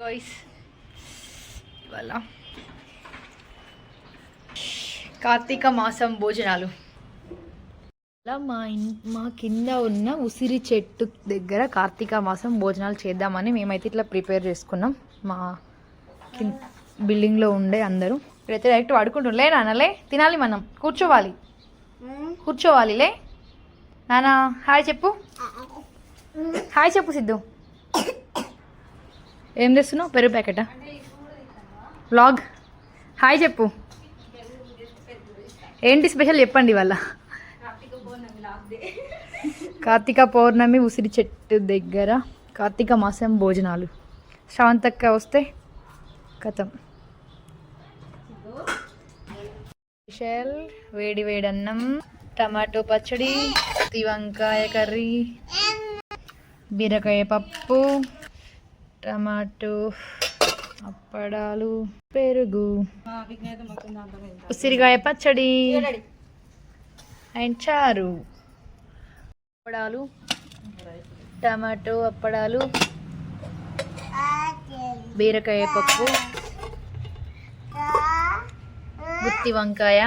Guys ఇవాళ కార్తీక మాసం భోజనాలు. అలా మా ఇన్ మా కింద ఉన్న ఉసిరి చెట్టు దగ్గర కార్తీక మాసం భోజనాలు చేద్దామని మేమైతే ఇట్లా ప్రిపేర్ చేసుకున్నాం. మా కింద బిల్డింగ్లో ఉండే అందరూ. ఇప్పుడైతే డైరెక్ట్ పడుకుంటాం లే నాన్నలే తినాలి మనం. కూర్చోవాలి. కూర్చోవాలి లే. నాన్న హాయ్ చెప్పు. హాయ్ చెప్పు సిద్ధు. ఏం చేస్తున్నావు? పెరుగు ప్యాకెటా? వ్లాగ్ హాయ్ చెప్పు. ఏంటి స్పెషల్? చెప్పండి ఇవాళ. కార్తీక పౌర్ణమి ఉసిరి చెట్టు దగ్గర కార్తీక మాసం భోజనాలు. శ్రావంతక్క వస్తే కథం. స్పెషల్ వేడి వేడి అన్నం టమాటో పచ్చడి వంకాయ కర్రీ బీరకాయ పప్పు టమాటో అప్పడాలు పెరుగు ఉసిరికాయ పచ్చడి అండ్ చారు. అప్పడాలు టమాటో అప్పడాలు బీరకాయ పప్పు గుత్తి వంకాయ